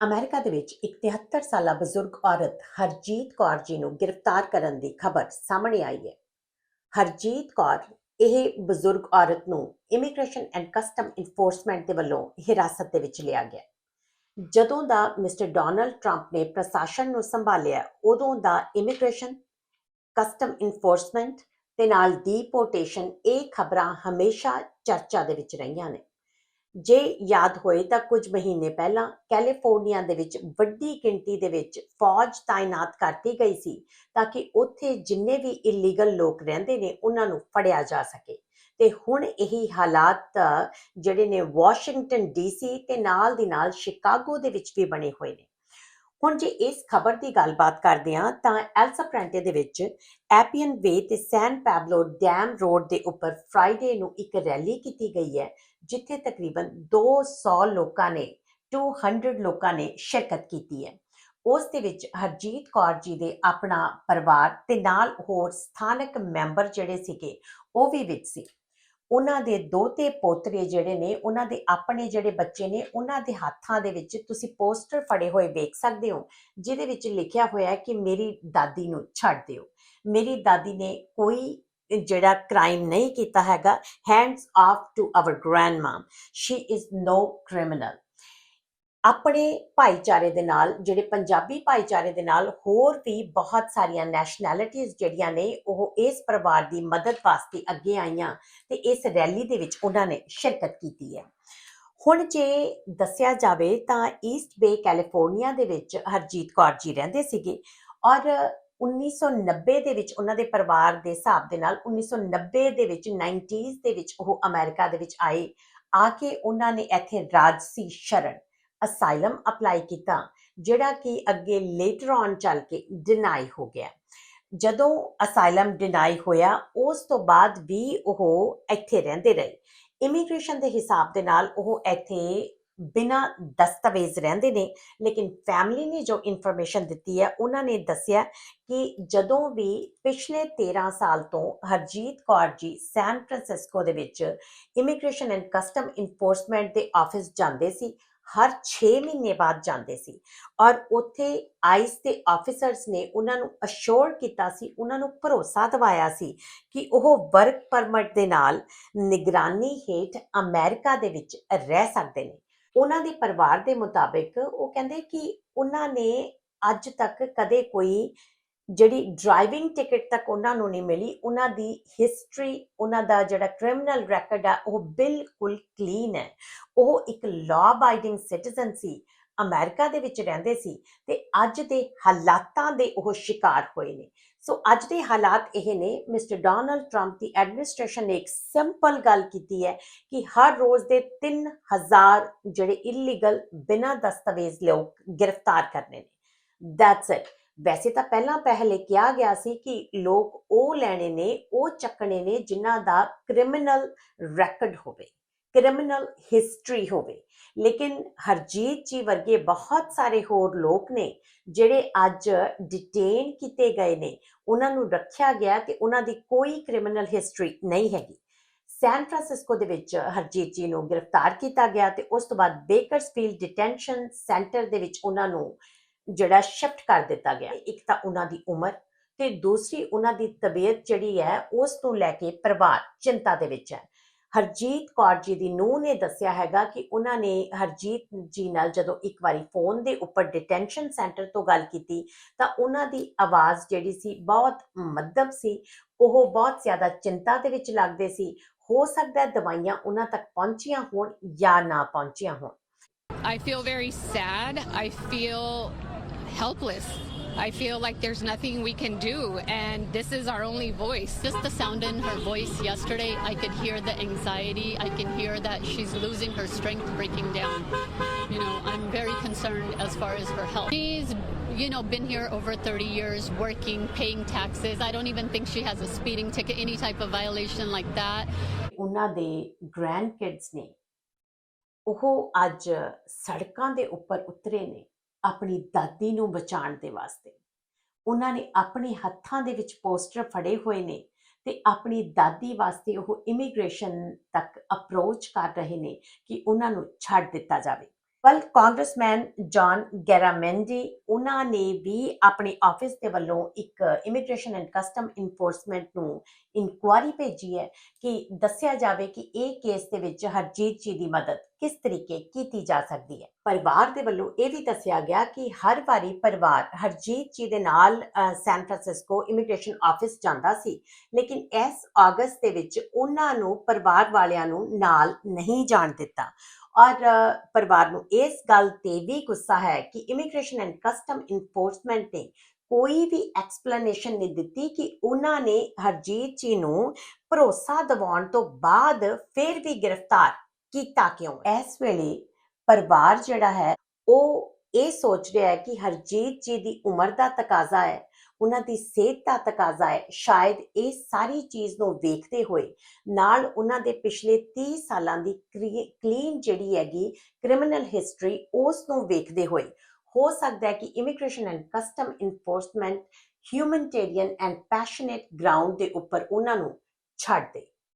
America ਦੇ ਵਿੱਚ ਇੱਕ 73 ਸਾਲਾ ਬਜ਼ੁਰਗ ਔਰਤ ਹਰਜੀਤ ਕੌਰ ਜੀ ਨੂੰ ਗ੍ਰਿਫਤਾਰ ਕਰਨ ਦੀ ਖਬਰ ਸਾਹਮਣੇ ਆਈ ਹੈ। ਹਰਜੀਤ ਕੌਰ, ਇਹ ਬਜ਼ੁਰਗ ਔਰਤ ਨੂੰ ਇਮੀਗ੍ਰੇਸ਼ਨ ਐਂਡ ਕਸਟਮ ਇਨਫੋਰਸਮੈਂਟ ਦੇ ਵੱਲੋਂ ਹਿਰਾਸਤ ਦੇ ਵਿੱਚ ਲਿਆ ਗਿਆ। ਜਦੋਂ ਦਾ ਮਿਸਟਰ ਡੋਨਲਡ ਟਰੰਪ ਨੇ ਪ੍ਰਸ਼ਾਸਨ ਨੂੰ ਸੰਭਾਲਿਆ, ਉਦੋਂ ਦਾ ਇਮੀਗ੍ਰੇਸ਼ਨ ਕਸਟਮ ਇਨਫੋਰਸਮੈਂਟ ਤੇ ਨਾਲ ਡੀਪੋਰਟੇਸ਼ਨ ਇਹ ਖਬਰਾਂ ਹਮੇਸ਼ਾ ਚਰਚਾ ਦੇ ਵਿੱਚ ਰਹੀਆਂ ਨੇ। ਜੇ ਯਾਦ ਹੋਏ ਤਾਂ ਕੁਝ ਮਹੀਨੇ ਪਹਿਲਾਂ ਕੈਲੀਫੋਰਨੀਆ ਦੇ ਵਿੱਚ ਵੱਡੀ ਗਿਣਤੀ ਦੇ ਵਿੱਚ ਫੌਜ ਤਾਇਨਾਤ ਕਰਤੀ ਗਈ ਸੀ ਤਾਂ ਕਿ ਉੱਥੇ ਜਿੰਨੇ ਵੀ ਇਲੀਗਲ ਲੋਕ ਰਹਿੰਦੇ ਨੇ ਉਹਨਾਂ ਨੂੰ ਫੜਿਆ ਜਾ ਸਕੇ। ਤੇ ਹੁਣ ਇਹੀ ਹਾਲਾਤ ਜਿਹੜੇ ਨੇ ਵਾਸ਼ਿੰਗਟਨ ਡੀਸੀ ਤੇ ਨਾਲ ਦੀ ਨਾਲ ਸ਼ਿਕਾਗੋ ਦੇ ਵਿੱਚ ਵੀ ਬਣੇ ਹੋਏ ਨੇ। ਹੁਣ ਜੇ ਇਸ ਖਬਰ ਦੀ ਗੱਲਬਾਤ ਕਰਦੇ ਹਾਂ ਤਾਂ ਐਲਸਾਪ੍ਰੈਂਟੇ ਦੇ ਵਿੱਚ ਐਪੀਅਨ ਵੇ ਤੇ ਸੈਨ ਪੈਬਲੋ ਡੈਮ ਰੋਡ ਦੇ ਉੱਪਰ ਫਰਾਈਡੇ ਨੂੰ ਇੱਕ ਰੈਲੀ ਕੀਤੀ ਗਈ ਹੈ ਜਿੱਥੇ ਤਕਰੀਬਨ 200 ਲੋਕਾਂ ਨੇ 200 ਲੋਕਾਂ ਨੇ ਸ਼ਿਰਕਤ ਕੀਤੀ ਹੈ। ਉਸ ਦੇ ਵਿੱਚ ਹਰਜੀਤ ਕੌਰ ਜੀ ਦੇ ਆਪਣਾ ਪਰਿਵਾਰ ਤੇ ਨਾਲ ਹੋਰ ਸਥਾਨਕ ਮੈਂਬਰ ਜਿਹੜੇ ਸੀਗੇ, ਉਹ ਵੀ ਵਿੱਚ ਸੀ। ਉਹਨਾਂ ਦੇ ਦੋਤੇ ਪੋਤਰੇ ਜਿਹੜੇ ਨੇ, ਉਹਨਾਂ ਦੇ ਆਪਣੇ ਜਿਹੜੇ ਬੱਚੇ ਨੇ, ਉਹਨਾਂ ਦੇ ਹੱਥਾਂ ਦੇ ਵਿੱਚ ਤੁਸੀਂ ਪੋਸਟਰ ਫੜੇ ਹੋਏ ਵੇਖ ਸਕਦੇ ਹੋ, ਜਿਹਦੇ ਵਿੱਚ ਲਿਖਿਆ ਹੋਇਆ ਹੈ ਕਿ ਮੇਰੀ ਦਾਦੀ ਨੂੰ ਛੱਡ ਦਿਓ। ਮੇਰੀ ਦਾਦੀ ਨੇ ਕੋਈ ਜਿਹੜਾ ਕ੍ਰਾਈਮ ਨਹੀਂ ਕੀਤਾ ਹੈਗਾ hands off to our grandmom she is no criminal ਆਪਣੇ ਭਾਈਚਾਰੇ ਦੇ ਨਾਲ, ਜਿਹੜੇ ਪੰਜਾਬੀ ਭਾਈਚਾਰੇ ਦੇ ਨਾਲ ਹੋਰ ਵੀ ਬਹੁਤ ਸਾਰੀਆਂ ਨੈਸ਼ਨੈਲਿਟੀਆਂ ਜਿਹੜੀਆਂ ਨੇ, ਉਹ ਇਸ ਪਰਿਵਾਰ ਦੀ ਮਦਦ ਵਾਸਤੇ ਅੱਗੇ ਆਈਆਂ ਤੇ ਇਸ ਰੈਲੀ ਦੇ ਵਿੱਚ ਉਹਨਾਂ ਨੇ ਸ਼ਿਰਕਤ ਕੀਤੀ ਹੈ। ਹੁਣ ਜੇ ਦੱਸਿਆ ਜਾਵੇ ਤਾਂ ਈਸਟ ਬੇ ਕੈਲੀਫੋਰਨੀਆ ਦੇ ਵਿੱਚ ਹਰਜੀਤ ਕੌਰ ਜੀ ਰਹਿੰਦੇ ਸੀਗੇ ਔਰ 1990 ਦੇ ਵਿੱਚ ਉਹਨਾਂ ਦੇ ਪਰਿਵਾਰ ਦੇ ਹਿਸਾਬ ਦੇ ਨਾਲ 1990 ਦੇ ਵਿੱਚ 90s ਦੇ ਵਿੱਚ ਉਹ ਅਮਰੀਕਾ ਦੇ ਵਿੱਚ ਆਏ। ਆ ਕੇ ਉਹਨਾਂ ਨੇ ਇੱਥੇ ਰਾਜਸੀ ਸ਼ਰਨ, ਅਸਾਈਲਮ ਅਪਲਾਈ ਕੀਤਾ, ਜਿਹੜਾ ਕਿ ਅੱਗੇ ਲੇਟਰ ਔਨ ਚੱਲ ਕੇ ਡਿਨਾਈ ਹੋ ਗਿਆ। ਜਦੋਂ ਅਸਾਈਲਮ ਡਿਨਾਈ ਹੋਇਆ, ਉਸ ਤੋਂ ਬਾਅਦ ਵੀ ਉਹ ਇੱਥੇ ਰਹਿੰਦੇ ਰਹੇ। ਇਮੀਗ੍ਰੇਸ਼ਨ ਦੇ ਹਿਸਾਬ ਦੇ ਨਾਲ ਉਹ ਇੱਥੇ ਬਿਨਾ ਦਸਤਾਵੇਜ਼ ਰਹਿੰਦੇ ਨੇ, ਲੇਕਿਨ ਫੈਮਿਲੀ ਨੇ ਜੋ ਇਨਫੋਰਮੇਸ਼ਨ ਦਿੱਤੀ ਹੈ, ਉਹਨਾਂ ਨੇ ਦੱਸਿਆ ਕਿ ਜਦੋਂ ਵੀ ਪਿਛਲੇ 13 ਸਾਲ ਤੋਂ ਹਰਜੀਤ ਕੌਰ ਜੀ ਸੈਨ ਫਰਾਂਸਿਸਕੋ ਦੇ ਵਿੱਚ ਇਮੀਗ੍ਰੇਸ਼ਨ ਐਂਡ ਕਸਟਮ ਇਨਫੋਰਸਮੈਂਟ ਦੇ ਆਫਿਸ ਜਾਂਦੇ ਸੀ, ਹਰ 6 ਮਹੀਨੇ ਬਾਅਦ ਜਾਂਦੇ ਸੀ ਔਰ ਉੱਥੇ ਆਈਸ ਦੇ ਆਫੀਸਰਸ ਨੇ ਉਹਨਾਂ ਨੂੰ ਅਸ਼ੋਰ ਕੀਤਾ ਸੀ, ਉਹਨਾਂ ਨੂੰ ਭਰੋਸਾ ਦਿਵਾਇਆ ਸੀ ਕਿ ਉਹ ਵਰਕ ਪਰਮਿਟ ਦੇ ਨਾਲ ਨਿਗਰਾਨੀ ਹੇਠ ਅਮਰੀਕਾ ਦੇ ਵਿੱਚ ਰਹਿ ਸਕਦੇ ਨੇ। ਉਹਨਾਂ ਦੇ ਪਰਿਵਾਰ ਦੇ ਮੁਤਾਬਿਕ ਉਹ ਕਹਿੰਦੇ ਕਿ ਉਹਨਾਂ ਨੇ ਅੱਜ ਤੱਕ ਕਦੇ ਕੋਈ ਜਿਹੜੀ ਡਰਾਈਵਿੰਗ ਟਿਕਟ ਤੱਕ ਉਹਨਾਂ ਨੂੰ ਨਹੀਂ ਮਿਲੀ, ਉਹਨਾਂ ਦੀ ਹਿਸਟਰੀ ਉਹਨਾਂ ਦਾ ਜਿਹੜਾ ਕ੍ਰਿਮੀਨਲ ਰੈਕੋਰਡ ਆ, ਉਹ ਬਿਲਕੁਲ ਕਲੀਨ ਹੈ। ਉਹ ਇੱਕ ਲਾਅ ਅਬਾਈਡਿੰਗ ਸਿਟੀਜ਼ਨ ਸੀ। ਅਮਰੀਕਾ ਦੇ ਵਿੱਚ ਰਹਿੰਦੇ ਸੀ ਤੇ ਅੱਜ ਦੇ ਹਾਲਾਤਾਂ ਦੇ ਉਹ ਸ਼ਿਕਾਰ ਹੋਏ ਨੇ। ਸੋ ਅੱਜ ਦੇ ਹਾਲਾਤ ਇਹ ਨੇ, ਮਿਸਟਰ ਡੋਨਲਡ ਟਰੰਪ ਦੀ ਐਡਮਿਨਿਸਟ੍ਰੇਸ਼ਨ ਨੇ ਇੱਕ ਸਿੰਪਲ ਗੱਲ ਕੀਤੀ ਹੈ ਕਿ ਹਰ ਰੋਜ਼ ਦੇ 3000 ਜਿਹੜੇ ਇਲੀਗਲ ਬਿਨਾਂ ਦਸਤਾਵੇਜ਼ ਲੋਕ ਗ੍ਰਿਫਤਾਰ ਕਰਨੇ ਨੇ। ਦੈਟਸ ਇਟ ਵੈਸੇ ਤਾਂ ਪਹਿਲਾਂ ਪਹਿਲੇ ਕਿਹਾ ਗਿਆ ਸੀ ਕਿ ਲੋਕ ਉਹ ਲੈਣੇ ਨੇ, ਉਹ ਚੱਕਣੇ ਨੇ ਜਿਨ੍ਹਾਂ ਦਾ ਕ੍ਰਿਮੀਨਲ ਰੈਕੋਰਡ ਹੋਵੇ। ਕ੍ਰਿਮੀਨਲ ਹਿਸਟਰੀ ਹੋਵੇ। ਲੇਕਿਨ ਹਰਜੀਤ ਜੀ ਵਰਗੇ ਬਹੁਤ ਸਾਰੇ ਹੋਰ ਲੋਕ ਨੇ ਜਿਹੜੇ ਅੱਜ ਡਿਟੇਨ ਕੀਤੇ ਗਏ ਨੇ। ਉਹਨਾਂ ਨੂੰ ਰੱਖਿਆ ਗਿਆ ਤੇ ਉਹਨਾਂ ਦੀ ਕੋਈ ਕ੍ਰਿਮੀਨਲ ਹਿਸਟਰੀ ਨਹੀਂ ਹੈਗੀ। ਸੈਨ ਫਰਾਂਸਿਸਕੋ ਦੇ ਵਿੱਚ ਹਰਜੀਤ ਜੀ ਨੂੰ ਗ੍ਰਿਫਤਾਰ ਕੀਤਾ ਗਿਆ ਤੇ ਉਸ ਤੋਂ ਬਾਅਦ ਬੇਕਰਸਫੀਲਡ ਡਿਟੈਂਸ਼ਨ ਸੈਂਟਰ ਦੇ ਵਿੱਚ ਉਹਨਾਂ ਨੂੰ ਜਿਹੜਾ ਸ਼ਿਫਟ ਕਰ ਦਿੱਤਾ ਗਿਆ। ਇੱਕ ਤਾਂ ਉਹਨਾਂ ਦੀ ਉਮਰ ਤੇ ਦੂਸਰੀ ਉਹਨਾਂ ਦੀ ਤਬੀਅਤ ਜਿਹੜੀ ਹੈ ਉਸ ਨੂੰ ਲੈ ਕੇ ਪਰਿਵਾਰ ਚਿੰਤਾ ਦੇ ਵਿੱਚ ਹੈ। ਹਰਜੀਤ ਕੌਰ ਜੀ ਦੀ ਨੂੰਹ ਨੇ ਦੱਸਿਆ ਹੈਗਾ ਕਿ ਉਹਨਾਂ ਨੇ ਹਰਜੀਤ ਜੀ ਨਾਲ ਜਦੋਂ ਇੱਕ ਵਾਰੀ ਫੋਨ ਦੇ ਉੱਪਰ ਡਿਟੈਂਸ਼ਨ ਸੈਂਟਰ ਤੋਂ ਗੱਲ ਕੀਤੀ, ਤਾਂ ਉਹਨਾਂ ਦੀ ਆਵਾਜ਼ ਜਿਹੜੀ ਸੀ ਬਹੁਤ ਮੱਧਮ ਸੀ, ਉਹ ਬਹੁਤ ਜ਼ਿਆਦਾ ਚਿੰਤਾ ਦੇ ਵਿੱਚ ਲੱਗਦੇ ਸੀ, ਹੋ ਸਕਦਾ ਹੈ ਦਵਾਈਆਂ ਉਹਨਾਂ ਤੱਕ ਪਹੁੰਚੀਆਂ ਹੋਣ ਜਾਂ ਨਾ ਪਹੁੰਚੀਆਂ ਹੋਣ I feel very sad. I feel helpless. I feel like there's nothing we can do, and this is our only voice. Just the sound in her voice yesterday, I could hear the anxiety. I can hear that she's losing her strength, breaking down. You know, I'm very concerned as far as her health. She's, you know, been here over 30 years, working, paying taxes. I don't even think she has a speeding ticket, any type of violation like that. ਉਹਨਾਂ ਦੇ grand kids ਨੇ ਉਹ ਅੱਜ ਸੜਕਾਂ ਦੇ ਉੱਪਰ ਉਤਰੇ ਨੇ ਆਪਣੀ ਦਾਦੀ ਨੂੰ ਬਚਾਉਣ ਦੇ ਵਾਸਤੇ। ਉਹਨਾਂ ਨੇ ਆਪਣੇ ਹੱਥਾਂ ਦੇ ਵਿੱਚ ਪੋਸਟਰ ਫੜੇ ਹੋਏ ਨੇ ਤੇ ਆਪਣੀ ਦਾਦੀ ਵਾਸਤੇ ਉਹ ਇਮੀਗ੍ਰੇਸ਼ਨ ਤੱਕ ਅਪਰੋਚ ਕਰ ਰਹੇ ਨੇ ਕਿ ਉਹਨਾਂ ਨੂੰ ਛੱਡ ਦਿੱਤਾ ਜਾਵੇ। ਵੱਲ ਕਾਂਗਰਸਮੈਨ ਜੌਨ ਗੈਰਾਮੈਂਡੀ, ਉਹਨਾਂ ਨੇ ਵੀ ਆਪਣੇ ਆਫਿਸ ਦੇ ਵੱਲੋਂ ਇੱਕ ਇਮੀਗ੍ਰੇਸ਼ਨ ਐਂਡ ਕਸਟਮ ਇਨਫੋਰਸਮੈਂਟ ਨੂੰ ਇਨਕੁਆਰੀ ਭੇਜੀ ਹੈ ਕਿ ਦੱਸਿਆ ਜਾਵੇ ਕਿ ਇਹ ਕੇਸ ਦੇ ਵਿੱਚ ਹਰਜੀਤ ਜੀ ਦੀ ਮਦਦ ਕਿਸ ਤਰੀਕੇ ਕੀਤੀ ਜਾ ਸਕਦੀ ਹੈ? ਪਰਿਵਾਰ ਦੇ ਵੱਲੋਂ ਇਹ ਵੀ ਦੱਸਿਆ ਗਿਆ ਕਿ ਹਰ ਵਾਰੀ ਪਰਿਵਾਰ, ਹਰਜੀਤ ਜੀ ਦੇ ਨਾਲ ਸੈਨ ਫਰਾਂਸਿਸਕੋ ਇਮੀਗ੍ਰੇਸ਼ਨ ਆਫਿਸ ਜਾਂਦਾ ਸੀ, ਲੇਕਿਨ ਇਸ ਅਗਸਤ ਦੇ ਵਿੱਚ ਉਹਨਾਂ ਨੂੰ ਪਰਿਵਾਰ ਵਾਲਿਆਂ ਨੂੰ ਨਾਲ ਨਹੀਂ ਜਾਣ ਦਿੱਤਾ। ਔਰ ਪਰਿਵਾਰ ਨੂੰ ਇਸ ਗੱਲ ਤੇ ਵੀ ਗੁੱਸਾ ਹੈ ਕਿ ਇਮੀਗ੍ਰੇਸ਼ਨ ਐਂਡ ਕਸਟਮ ਇਨਫੋਰਸਮੈਂਟ ਨੇ ਕੋਈ ਵੀ ਐਕਸਪਲੇਨੇਸ਼ਨ ਨਹੀਂ ਦਿੱਤੀ ਕਿ ਉਹਨਾਂ ਨੇ ਹਰਜੀਤ ਜੀ ਨੂੰ ਭਰੋਸਾ ਦਿਵਾਉਣ ਤੋਂ ਬਾਅਦ ਫਿਰ ਵੀ ਗ੍ਰਿਫਤਾਰ ਕੀਤਾ ਕਿਉਂ? ਇਸ ਵੇਲੇ ਪਰਿਵਾਰ ਜਿਹੜਾ ਹੈ, ਉਹ ਇਹ ਸੋਚ ਰਿਹਾ ਹੈ ਕਿ ਹਰਜੀਤ ਜੀ ਦੀ ਉਮਰ ਦਾ ਤਕਾਜ਼ਾ ਹੈ, ਉਹਨਾਂ ਦੀ ਸਿਹਤ ਦਾ ਤਕਾਜ਼ਾ ਹੈ। ਸ਼ਾਇਦ ਇਹ ਸਾਰੀ ਚੀਜ਼ ਨੂੰ ਵੇਖਦੇ ਹੋਏ ਨਾਲ ਉਹਨਾਂ ਦੇ ਪਿਛਲੇ 30 ਸਾਲਾਂ ਦੀ ਕਲੀਨ ਜਿਹੜੀ ਹੈਗੀ ਕ੍ਰਿਮੀਨਲ ਹਿਸਟਰੀ, ਉਸ ਨੂੰ ਵੇਖਦੇ ਹੋਏ ਹੋ ਸਕਦਾ ਹੈ ਕਿ immigration and custom enforcement, humanitarian and passionate ground ਦੇ ਉੱਪਰ ਉਹਨਾਂ ਨੂੰ ਛੱਡ ਦੇ।